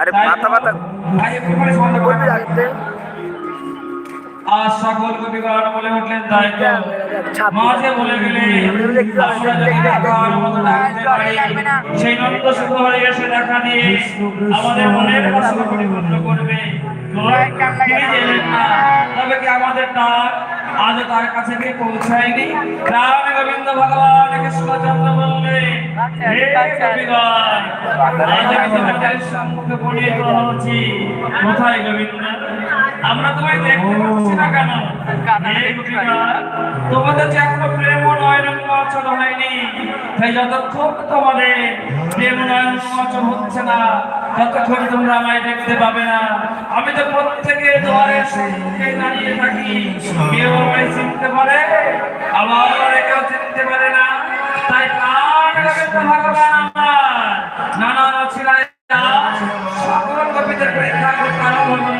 আরে মাথা মাথা বলবি আগে আর সকল কবিগণ বলে উঠলেন তাই তো মাঝে বলে গেলে আমরা যদি দেখার মতো ডাকতে পারি। সেই নন্দ সুখ হয়ে এসে দেখা দিয়ে আমাদের মনের বাসনা পরিপূর্ণ করবে। তিনি জেনেন না। তবে কি আমাদের ডাক আজ তার কাছে গিয়ে পৌঁছায়নি। রাম গোবিন্দ ভগবান কৃষ্ণচন্দ্র বললে কোথায় গোবিন্দ? আমরা তোমায় দেখতে পাচ্ছি না কেন? তোমাদের যে এখনও প্রেম নয়ন উন্মোচন হয়নি, তাই যতক্ষণ তোমাদের প্রেম নয়ন উন্মোচন হচ্ছে না ততক্ষণ তোমরা আমায় দেখতে পাবে না? আমি তো প্রত্যেকের দোয়ারে সম্মুখে দাঁড়িয়ে থাকি। কেউ আমায় চিনতে পারে, আবার কেউ চিনতে পারে না। তাই কার লাগাতে হবে আমার? নানা ছিল সকল কবিদের প্রেক্ষা করতে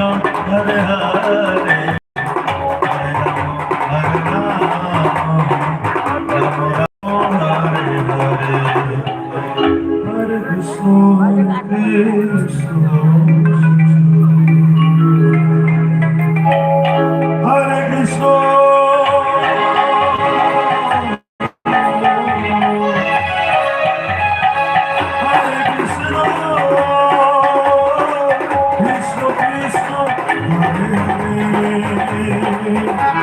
হরে হরে হরে হরে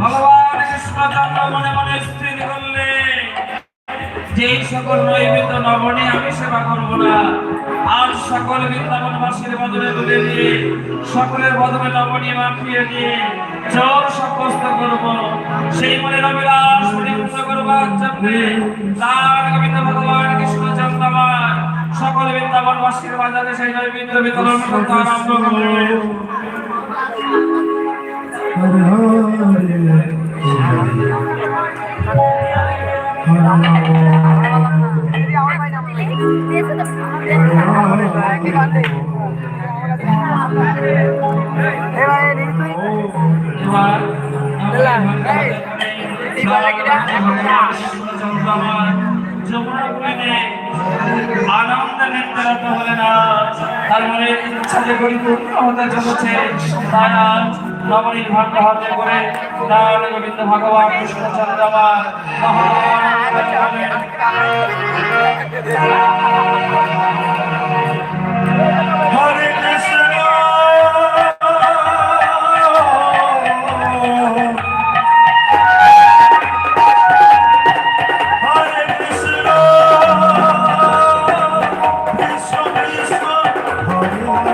ভগবান কৃষ্ণচন্দ্র মনে মনে স্থির করলে, যেই সকল নৈবেদ্য নবনী আমি সেবা করব না, আর সকল বৃন্দাবনবাসীর বদলে তুলে দিয়ে, সকলের বদলে নবনী মাখিয়ে দিয়ে চোর সাব্যস্ত করব। সেই মনে রবিলাস পরিপূর্ণ করবার জন্য তার গোবিন্দ ভগবান কৃষ্ণচন্দ্র সকল বৃন্দাবনবাসীর বাজারে সেই নৈবেদ্য বিতরণ করতে আরম্ভ করবে। হরে আনন্দ নির্ধারিত হলে না তার মনে যে পরিপূর্ণ হতে চলেছে তাই আজ ভাগ্য হাতে করে নারায়ণ গোবিন্দ ভগবান, কৃষ্ণচন্দ্র হরে কৃষ্ণ। হরে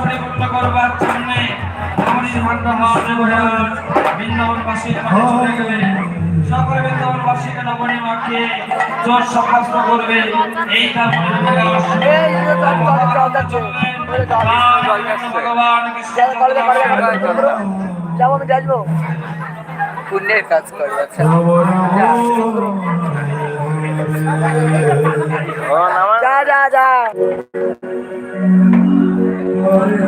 পরিপূর্ণ করবার জন্য আমাদের করে আজ বৃন্দাবনবাসীর মাঝে চলে গেলে সকল বৃন্দাবনবাসীকে নবনী মাখিয়ে চোর সাব্যস্ত করবে। এই তার। ভগবান কৃষ্ণ যাব আমি যাব পুণ্যের কাজ করব যা যা যা Lord.